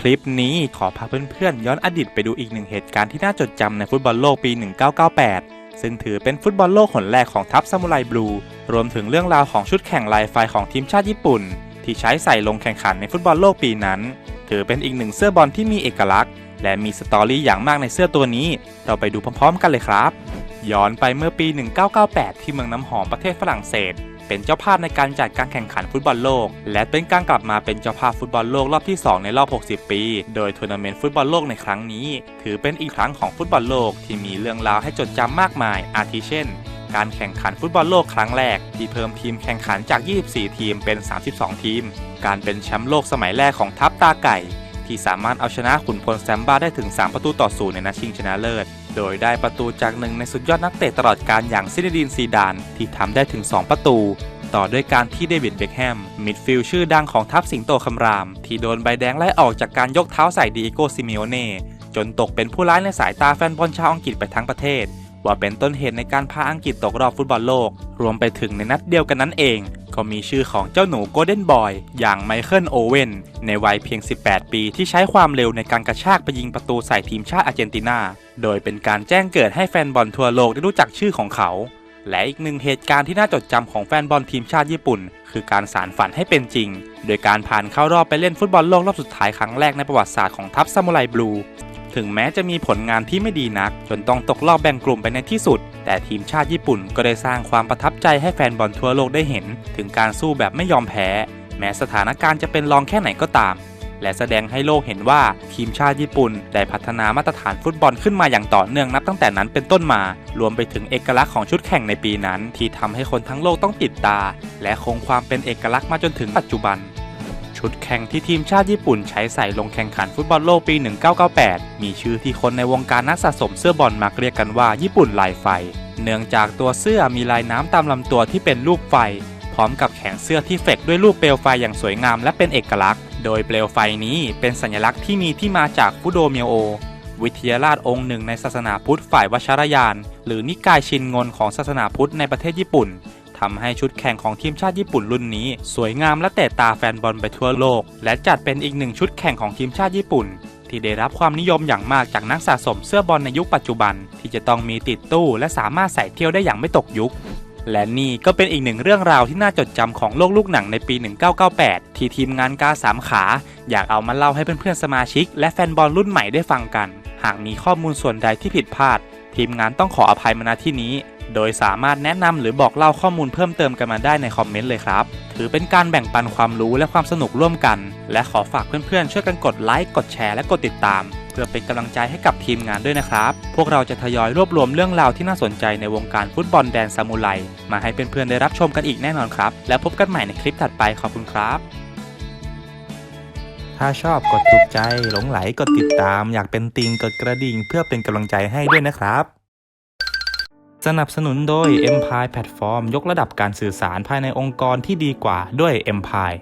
คลิปนี้ขอพาเพื่อนๆย้อนอดีตไปดูอีกหนึ่งเหตุการณ์ที่น่าจดจำในฟุตบอลโลกปี 1998 ซึ่งถือเป็นฟุตบอลโลกหนแรกของทัพซามูไรบลู รวมถึงเรื่องราวของชุดแข่งลายไฟของทีมชาติญี่ปุ่น ที่ใช้ใส่ลงแข่งขันในฟุตบอลโลกปีนั้น ถือเป็นอีกหนึ่งเสื้อบอลที่มีเอกลักษณ์ และมีสตอรี่อย่างมากในเสื้อตัวนี้ เราไปดูพร้อมๆ กันเลยครับ ย้อนไปเมื่อปี 1998 ที่เมืองน้ำหอมประเทศฝรั่งเศส เป็นเจ้าภาพในการจัดการแข่งขันฟุตบอลโลก และเป็นการกลับมาเป็นเจ้าภาพฟุตบอลโลกรอบที่ 2 ในรอบ 60 ปี โดยทัวร์นาเมนต์ฟุตบอลโลกในครั้งนี้ ถือเป็นอีกครั้งของฟุตบอลโลกที่มีเรื่องราวให้จดจำมากมาย อาทิเช่น การแข่งขันฟุตบอลโลกครั้งแรก ที่เพิ่มทีมแข่งขันจาก 24 ทีมเป็น 32 ทีม การเป็นแชมป์โลกสมัยแรกของทัพตาไก่ ที่สามารถเอาชนะขุนพลแซมบ้าได้ถึง 3 ประตูต่อศูนย์ในนัดชิงชนะเลิศ โดยได้ประตูจากหนึ่งในสุดยอดนักเตะตลอดการอย่างซินดินซีดาน ที่ทำได้ถึง 2 ประตู ต่อด้วยการที่เดวิดเบคแฮม มิดฟิลด์ชื่อดังของทัพสิงโตคำราม ที่โดนใบแดงไล่ออกจากการยกเท้าใส่ดีโกซิเมโอเน่จนตกเป็นผู้ร้ายในสายตาแฟนบอลชาวอังกฤษไปทั้งประเทศ ว่าเป็นต้นเหตุในการพาอังกฤษตกรอบฟุตบอลโลก รวมไปถึงในนัดเดียวกันนั้นเอง ก็มีชื่อของเจ้าหนูโกลเด้นบอยอย่างไมเคิลโอเวนในวัยเพียง 18 ปีที่ใช้ความเร็วในการกระชากไปยิงประตูใส่ทีมชาติอาร์เจนตินา โดยเป็นการแจ้งเกิดให้แฟนบอลทั่วโลกได้รู้จักชื่อของเขา และอีกหนึ่งเหตุการณ์ที่น่าจดจำของแฟนบอลทีมชาติญี่ปุ่น คือการสารฝันให้เป็นจริง โดยการผ่านเข้ารอบไปเล่นฟุตบอลโลกรอบสุดท้ายครั้งแรกในประวัติศาสตร์ของทัพซามูไรบลู ถึงแม้จะมีผลงานที่ไม่ดีนัก จนต้องตกรอบแบ่งกลุ่มไปในที่สุด แต่ทีมชาติญี่ปุ่นก็ได้สร้างความประทับใจให้แฟนบอลทั่วโลกได้เห็น ถึงการสู้แบบไม่ยอมแพ้ แม้สถานการณ์จะเป็นรองแค่ไหนก็ตาม และแสดงให้โลกเห็นว่าทีมชาติญี่ปุ่นได้พัฒนามาตรฐานฟุตบอลขึ้นมาอย่างต่อเนื่องนับตั้งแต่นั้นเป็นต้นมา รวมไปถึงเอกลักษณ์ของชุดแข่งในปีนั้น ที่ทำให้คนทั้งโลกต้องติดตา และคงความเป็นเอกลักษณ์มาจนถึงปัจจุบัน ชุดแข่งที่ทีมชาติญี่ปุ่นใช้ใส่ลงแข่งขันฟุตบอลโลกปี 1998 มีชื่อที่คนในวงการนักสะสมเสื้อบอลมักเรียกกันว่าญี่ปุ่นลายไฟ เนื่องจากตัวเสื้อมีลายน้ำตามลำตัวที่เป็นรูปไฟ พร้อมกับแขนเสื้อที่เฟกด้วยรูปเปลวไฟอย่างสวยงามและเป็นเอกลักษณ์ โดยเปลวไฟนี้เป็นสัญลักษณ์ที่มีที่มาจากฟุโดเมียวโอวิทยาราชองค์หนึ่งในศาสนาพุทธฝ่ายวชรยาน หรือนิกายชินงนของศาสนาพุทธในประเทศญี่ปุ่น ทำให้ชุดแข่งของทีมชาติญี่ปุ่นรุ่นนี้ สวยงามและเตะตาแฟนบอลไปทั่วโลก และจัดเป็นอีกหนึ่งชุดแข่งของทีมชาติญี่ปุ่น ที่ได้รับความนิยมอย่างมากจากนักสะสมเสื้อบอลในยุคปัจจุบัน ที่จะต้องมีติดตู้และสามารถใส่เที่ยวได้อย่างไม่ตกยุคและนี่ก็เป็นอีกหนึ่งเรื่องราวที่น่าจดจำของโลกลูกหนังในปี 1998 ที่ทีมงานกาสามขา อยากเอามาเล่าให้เพื่อนๆสมาชิก และแฟนบอลรุ่นใหม่ได้ฟังกัน หากมีข้อมูลส่วนใดที่ผิดพลาด ทีมงานต้องขออภัยมาณที่นี้ โดยสามารถแนะนำหรือบอกเล่าข้อมูลเพิ่มเติมกันมาได้ในคอมเมนต์เลยครับ ถือเป็นการแบ่งปันความรู้และความสนุกร่วมกัน และขอฝากเพื่อนๆ ช่วยกันกดไลค์กดแชร์และกดติดตาม เพื่อเป็นกำลังใจให้กับทีมงานด้วยนะครับ พวกเราจะทยอยรวบรวมเรื่องราวที่น่าสนใจในวงการฟุตบอลแดนซามูไรมาให้เพื่อนๆได้รับชมกันอีกแน่นอนครับ แล้วพบกันใหม่ในคลิปถัดไปขอบคุณครับ ถ้าชอบกดถูกใจหลงไหลกดติดตาม อยากเป็นติงกดกระดิ่งเพื่อเป็นกำลังใจให้ด้วยนะครับ สนับสนุนโดย Empire Platform ยกระดับการสื่อสารภายในองค์กรที่ดีกว่าด้วย Empire